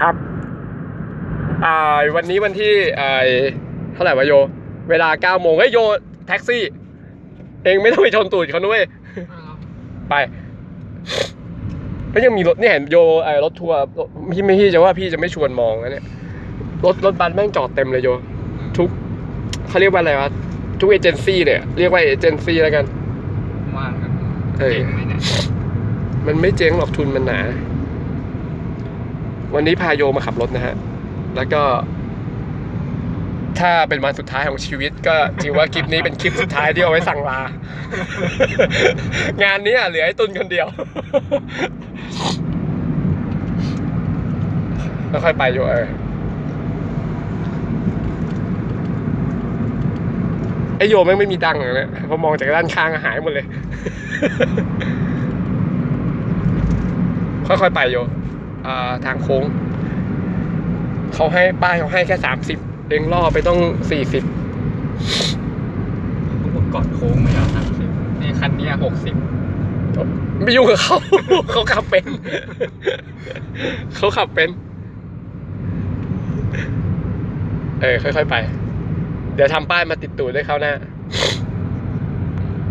ครับอ่าวันนี้วันที่อ่าเท่าไหร่วะโย เวลาเก้าโมงเฮ้ยโยแท็กซี่ เองไม่ต้องไปชนตูดเขาด้วยไปแล้วยังมีรถเนี่ยเห็นโยไอ้รถทัวร์รถพี่ไม่พี่จะว่าพี่จะไม่ชวนมองนะเนี่ยรถรถบัสแม่งจอดเต็มเลยโย ทุกเขาเรียกว่าอะไรวะทุกเอเจนซี่เนี่ยเรียกว่าเอเจนซี่แล้วกันว่างกันเออเก่งไหมเนี่ยมันไม่เจ๊งหรอกทุนมันหนา วันนี้พาโยมาขับรถนะฮะ แล้วก็ ถ้าเป็นวันสุดท้ายของชีวิต ก็ถือว่าคลิปนี้เป็นคลิปสุดท้ายที่เอาไว้สั่งลา งานนี้อะเหลือไอ้ตุนคนเดียวแล้วค่อยไปโยเออไอโยแม่งไม่มีตังค์เลยเนี่ยพอมองจากด้านข้างหายหมดเลย ค่อยๆไปโย ทางโค้งเขาให้ป้ายเขาให้แค่สามสิบเองล่อไปต้องสี่สิบพวกก่อนโค้งไม่เอาสามสิบนี่คันเนี้หกสิบไม่ยุ่งกับเขา เขาขับเป็น เขาขับเป็น เออค่อยๆไป เดี๋ยวทำป้ายมาติดตูดด้วยเขาวหน้า